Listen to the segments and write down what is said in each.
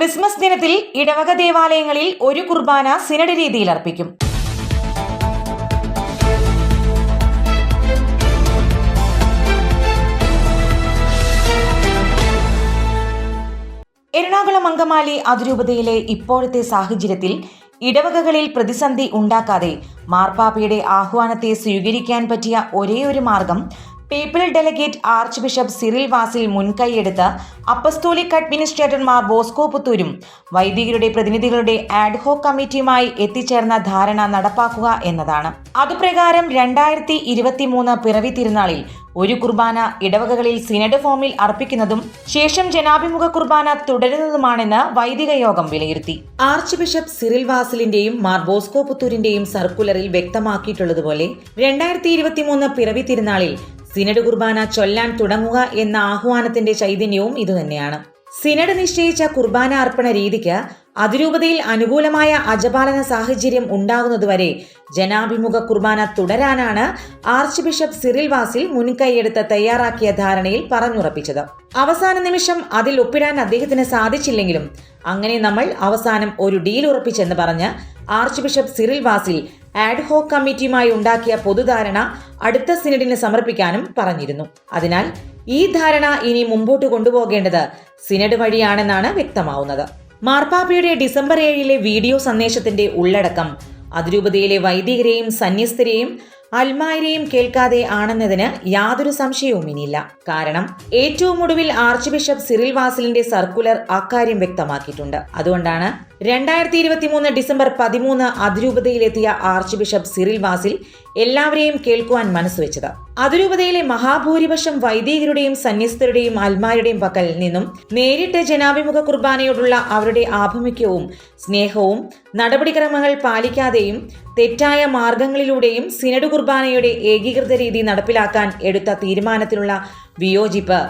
Christmas ദിനത്തിൽ ഇടവക ദേവാലയങ്ങളിൽ ഒരു കുർബാന സിനഡ് രീതിയിൽ അർപ്പിക്കും. എറണാകുളം അങ്കമാലി അതിരൂപതയിലെ ഇപ്പോഴത്തെ സാഹചര്യത്തിൽ ഇടവകകളിൽ പ്രതിസന്ധി ഉണ്ടാക്കാതെ മാർപ്പാപ്പയുടെ ആഹ്വാനത്തെ സ്വീകരിക്കാൻ പറ്റിയ ഒരേയൊരു മാർഗം papal delegate archbishop Cyril Vasil മുൻകൈയെടുത്ത് അപ്പസ്തോലിക് അഡ്മിനിസ്ട്രേറ്റർമാർ ബോസ്കോ പുത്തൂരും വൈദികരുടെ പ്രതിനിധികളുടെ ആഡ്ഹോ കമ്മിറ്റിയുമായി എത്തിച്ചേർന്ന ധാരണ നടപ്പാക്കുക എന്നതാണ്. അതുപ്രകാരം രണ്ടായിരത്തി ഇരുപത്തിമൂന്ന് പിറവി തിരുനാളിൽ ഒരു കുർബാന ഇടവകകളിൽ സിനഡ് ഫോമിൽ അർപ്പിക്കുന്നതും ശേഷം ജനാഭിമുഖ കുർബാന തുടരുന്നതുമാണെന്ന് വൈദിക യോഗം വിലയിരുത്തി. ആർച്ച് ബിഷപ്പ് സിറിൽ വാസിലിന്റെയും മാർ ബോസ്കോ പുത്തൂരിന്റെയും സർക്കുലറിൽ വ്യക്തമാക്കിയിട്ടുള്ളതുപോലെ രണ്ടായിരത്തി ഇരുപത്തിമൂന്ന് പിറവി തിരുനാളിൽ സിനഡ് കുർബാന ചൊല്ലാൻ തുടങ്ങുക എന്ന ആഹ്വാനത്തിന്റെ ചൈതന്യവും ഇതുതന്നെയാണ്. സിനഡ് നിശ്ചയിച്ച കുർബാന അർപ്പണ രീതിക്ക് അതിരൂപതയിൽ അനുകൂലമായ അജപാലന സാഹചര്യം ഉണ്ടാകുന്നതുവരെ ജനാഭിമുഖ കുർബാന തുടരാനാണ് ആർച്ച് ബിഷപ്പ് സിറിൽ വാസിൽ മുൻകൈയെടുത്ത് തയ്യാറാക്കിയ ധാരണയിൽ പറഞ്ഞുറപ്പിച്ചത്. അവസാന നിമിഷം അതിൽ ഒപ്പിടാൻ അദ്ദേഹത്തിന് സാധിച്ചില്ലെങ്കിലും അങ്ങനെ നമ്മൾ അവസാനം ഒരു ഡീൽ ഉറപ്പിച്ചെന്ന് പറഞ്ഞ് archbishop Cyril Vasil ad hoc കമ്മിറ്റിയുമായി ഉണ്ടാക്കിയ പൊതുധാരണ അടുത്ത സിനഡിന് സമർപ്പിക്കാനും പറഞ്ഞിരുന്നു. അതിനാൽ ഈ ധാരണ ഇനി മുമ്പോട്ട് കൊണ്ടുപോകേണ്ടത് സിനഡ് വഴിയാണെന്നാണ് വ്യക്തമാവുന്നത്. മാർപ്പാപ്പയുടെ ഡിസംബർ ഏഴിലെ വീഡിയോ സന്ദേശത്തിന്റെ ഉള്ളടക്കം അതിരൂപതയിലെ വൈദികരെയും സന്യസ്തരെയും അൽമായരെയും കേൾക്കാതെ ആണെന്നതിന് യാതൊരു സംശയവും ഇനിയില്ല. കാരണം ഏറ്റവും ഒടുവിൽ ആർച്ച് ബിഷപ്പ് സിറിൽ വാസിലിന്റെ സർക്കുലർ അക്കാര്യം വ്യക്തമാക്കിയിട്ടുണ്ട്. അതുകൊണ്ടാണ് രണ്ടായിരത്തി ഇരുപത്തി മൂന്ന് ഡിസംബർ പതിമൂന്ന് അതിരൂപതയിലെത്തിയ ആർച്ച് ബിഷപ്പ് സിറിൽ വാസിൽ എല്ലാവരെയും കേൾക്കുവാൻ മനസ്സുവെച്ചത് അതിരൂപതയിലെ മഹാഭൂരിപക്ഷം വൈദികരുടെയും സന്യസ്തരുടെയും അൽമാരുടെയും പക്കൽ നിന്നും നേരിട്ട് ജനാഭിമുഖ കുർബാനയോടുള്ള അവരുടെ ആഭിമുഖ്യവും സ്നേഹവും നടപടിക്രമങ്ങൾ പാലിക്കാതെയും തെറ്റായ മാർഗങ്ങളിലൂടെയും സിനഡ് കുർബാനയുടെ ഏകീകൃത രീതി നടപ്പിലാക്കാൻ എടുത്ത തീരുമാനത്തിലുള്ള വിയോജിപ്പ്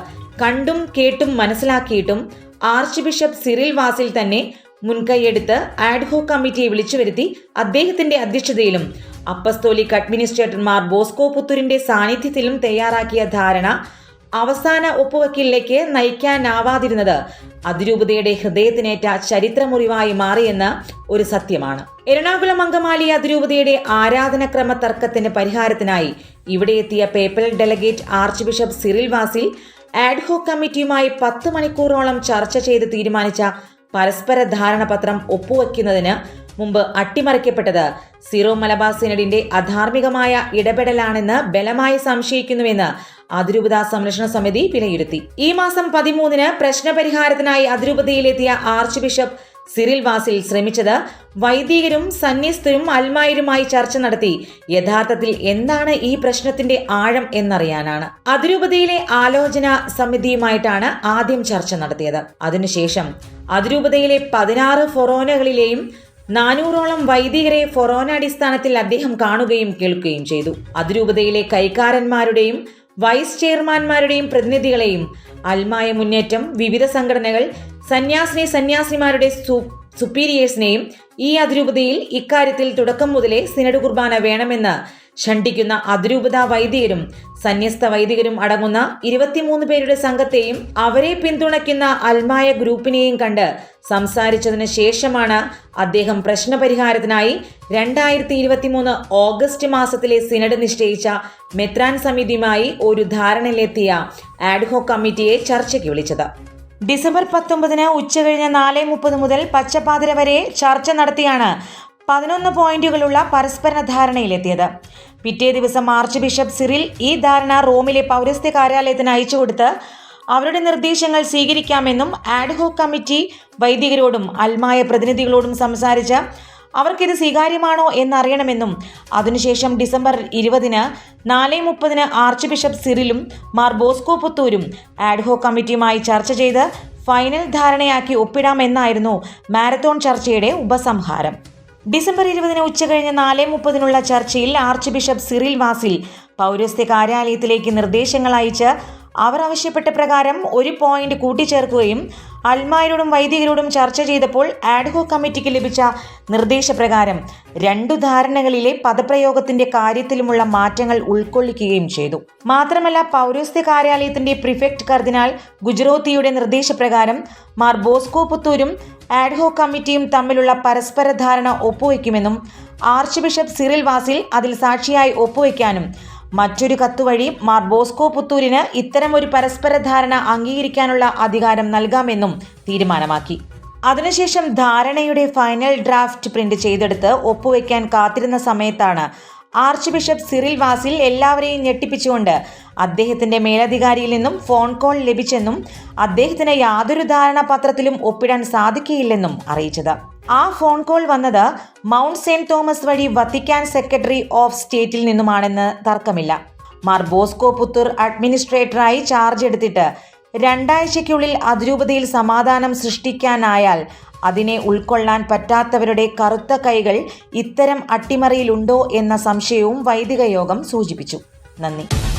കണ്ടും കേട്ടും മനസ്സിലാക്കിയിട്ടും ആർച്ച് ബിഷപ്പ് സിറിൽ വാസിൽ തന്നെ മുൻകൈയെടുത്ത് ആഡ്ഹോ കമ്മിറ്റിയെ വിളിച്ചു വരുത്തി അദ്ദേഹത്തിന്റെ അധ്യക്ഷതയിലും അപ്പസ്തോലിക് അഡ്മിനിസ്ട്രേറ്റർമാർ ബോസ്കോ പുത്തൂരിന്റെ സാന്നിധ്യത്തിലും തയ്യാറാക്കിയ ധാരണ അവസാന ഒപ്പുവെക്കലിലേക്ക് നയിക്കാനാവാതിരുന്നത് അതിരൂപതയുടെ ഹൃദയത്തിനേറ്റ ചരിത്രമുറിവായി മാറിയെന്ന് ഒരു സത്യമാണ്. എറണാകുളം അങ്കമാലി അതിരൂപതയുടെ ആരാധനക്രമ തർക്കത്തിന് പരിഹാരത്തിനായി ഇവിടെ എത്തിയ papal delegate archbishop Cyril Vasil ad hoc കമ്മിറ്റിയുമായി പത്ത് മണിക്കൂറോളം ചർച്ച ചെയ്ത് തീരുമാനിച്ച പരസ്പര ധാരണപത്രം ഒപ്പുവെക്കുന്നതിന് മുമ്പ് അട്ടിമറിക്കപ്പെട്ടത് സിറോ മലബാർ സിനഡിന്റെ അധാർമികമായ ഇടപെടലാണെന്ന് ബലമായി സംശയിക്കുന്നുവെന്ന് അതിരൂപത സംരക്ഷണ സമിതി വിലയിരുത്തി. ഈ മാസം പതിമൂന്നിന് പ്രശ്നപരിഹാരത്തിനായി അതിരൂപതയിലെത്തിയ ആർച്ച് ബിഷപ്പ് സിറിൽ വാസിൽ ശ്രമിച്ചത് വൈദികരും സന്യസ്തരും അൽമായരുമായി ചർച്ച നടത്തി. യഥാർത്ഥത്തിൽ എന്താണ് ഈ പ്രശ്നത്തിന്റെ ആഴം എന്നറിയാനാണ്. അതിരൂപതയിലെ ആലോചന സമിതിയുമായിട്ടാണ് ആദ്യം ചർച്ച നടത്തിയത്. അതിനുശേഷം അതിരൂപതയിലെ പതിനാറ് ഫൊറോനകളിലെയും നാനൂറോളം വൈദികരെ ഫൊറോന അടിസ്ഥാനത്തിൽ അദ്ദേഹം കാണുകയും കേൾക്കുകയും ചെയ്തു. അതിരൂപതയിലെ കൈക്കാരന്മാരുടെയും വൈസ് ചെയർമാൻമാരുടെയും പ്രതിനിധികളെയും അൽമായ മുന്നേറ്റം വിവിധ സംഘടനകൾ സന്യാസിനി സന്യാസിമാരുടെ സുപ്പീരിയേഴ്സിനെയും ഈ അതിരൂപതയിൽ ഇക്കാര്യത്തിൽ തുടക്കം മുതലേ സിനഡ് കുർബാന വേണമെന്ന് ഷണ്ടിക്കുന്ന അതിരൂപത വൈദികരും സന്യസ്ത വൈദികരും അടങ്ങുന്ന ഇരുപത്തിമൂന്ന് പേരുടെ സംഘത്തെയും അവരെ പിന്തുണയ്ക്കുന്ന അൽമായ ഗ്രൂപ്പിനെയും കണ്ട് സംസാരിച്ചതിന് ശേഷമാണ് അദ്ദേഹം പ്രശ്നപരിഹാരത്തിനായി രണ്ടായിരത്തി ഇരുപത്തിമൂന്ന് ഓഗസ്റ്റ് മാസത്തിലെ സിനഡ് നിശ്ചയിച്ച മെത്രാൻ സമിതിയുമായി ഒരു ധാരണയിലെത്തിയ ആഡ്ഹോ കമ്മിറ്റിയെ ചർച്ചയ്ക്ക് വിളിച്ചത്. ഡിസംബർ പത്തൊമ്പതിന് ഉച്ചകഴിഞ്ഞ് നാല് മുപ്പത് മുതൽ പച്ചപ്പാതിര വരെ ചർച്ച നടത്തിയാണ് പതിനൊന്ന് പോയിന്റുകളുള്ള പരസ്പര ധാരണയിലെത്തിയത്. പിറ്റേ ദിവസം മാർച്ച് ബിഷപ്പ് സിറിൽ ഈ ധാരണ റോമിലെ പൗരസ്ത്യ കാര്യാലയത്തിന് അയച്ചു കൊടുത്ത് അവരുടെ നിർദ്ദേശങ്ങൾ സ്വീകരിക്കാമെന്നും ആഡ്ഹോക് കമ്മിറ്റി വൈദികരോടും അൽമായ പ്രതിനിധികളോടും സംസാരിച്ച് അവർക്കിത് സ്വീകാര്യമാണോ എന്നറിയണമെന്നും അതിനുശേഷം ഡിസംബർ ഇരുപതിന് നാല് മുപ്പതിന് ആർച്ച് ബിഷപ്പ് സിറിലും മാർ ബോസ്കോ പുത്തൂരും ആഡ്ഹോ കമ്മിറ്റിയുമായി ചർച്ച ചെയ്ത് ഫൈനൽ ധാരണയാക്കി ഒപ്പിടാമെന്നായിരുന്നു മാരത്തോൺ ചർച്ചയുടെ ഉപസംഹാരം. ഡിസംബർ ഇരുപതിന് ഉച്ചകഴിഞ്ഞ് നാല് മുപ്പതിനുള്ള ചർച്ചയിൽ ആർച്ച് ബിഷപ്പ് സിറിൽ വാസിൽ പൗരസ്ത്യ കാര്യാലയത്തിലേക്ക് നിർദ്ദേശങ്ങൾ അയച്ച് അവർ ആവശ്യപ്പെട്ട പ്രകാരം ഒരു പോയിന്റ് കൂട്ടിച്ചേർക്കുകയും അൽമായരോടും വൈദികരോടും ചർച്ച ചെയ്തപ്പോൾ ആഡ്ഹോ കമ്മിറ്റിക്ക് ലഭിച്ച നിർദ്ദേശപ്രകാരം രണ്ടു ധാരണകളിലെ പദപ്രയോഗത്തിന്റെ കാര്യത്തിലുമുള്ള മാറ്റങ്ങൾ ഉൾക്കൊള്ളിക്കുകയും ചെയ്തു. മാത്രമല്ല പൗരസ്ത്യ കാര്യാലയത്തിന്റെ പ്രിഫെക്ട് കർദിനാൾ ഗുജറോത്തിയുടെ നിർദ്ദേശപ്രകാരം മാർ ബോസ്കോ പുത്തൂരും ആഡ്ഹോ കമ്മിറ്റിയും തമ്മിലുള്ള പരസ്പര ധാരണ ഒപ്പുവയ്ക്കുമെന്നും ആർച്ച് ബിഷപ്പ് സിറിൽ വാസിൽ അതിൽ സാക്ഷിയായി ഒപ്പുവെക്കാനും മറ്റൊരു കത്ത് വഴി മാർ ബോസ്കോ പുത്തൂരിന് ഇത്തരമൊരു പരസ്പര ധാരണ അംഗീകരിക്കാനുള്ള അധികാരം നൽകാമെന്നും തീരുമാനമാക്കി. അതിനുശേഷം ധാരണയുടെ ഫൈനൽ ഡ്രാഫ്റ്റ് പ്രിന്റ് ചെയ്തെടുത്ത് ഒപ്പുവെക്കാൻ കാത്തിരുന്ന സമയത്താണ് ആർച്ച് ബിഷപ്പ് സിറിൽ വാസിൽ എല്ലാവരെയും ഞെട്ടിപ്പിച്ചുകൊണ്ട് അദ്ദേഹത്തിന്റെ മേലധികാരിയിൽ നിന്നും ഫോൺ കോൾ ലഭിച്ചെന്നും അദ്ദേഹത്തിന് യാതൊരു ധാരണാപത്രത്തിലും ഒപ്പിടാൻ സാധിക്കുകയില്ലെന്നും അറിയിച്ചത്. ആ ഫോൺ കോൾ വന്നത് മൗണ്ട് സെന്റ് തോമസ് വഴി വത്തിക്കാൻ സെക്രട്ടറി ഓഫ് സ്റ്റേറ്റിൽ നിന്നുമാണെന്ന് തർക്കമില്ല. മാർ ബോസ്കോ പുത്തൂർ അഡ്മിനിസ്ട്രേറ്ററായി ചാർജ് എടുത്തിട്ട് രണ്ടാഴ്ചയ്ക്കുള്ളിൽ അതിരൂപതയിൽ സമാധാനം സൃഷ്ടിക്കാനായാൽ അതിനെ ഉൾക്കൊള്ളാൻ പറ്റാത്തവരുടെ കറുത്ത കൈകൾ ഇത്തരം അട്ടിമറിയിലുണ്ടോ എന്ന സംശയവും വൈദിക യോഗം സൂചിപ്പിച്ചു. നന്ദി.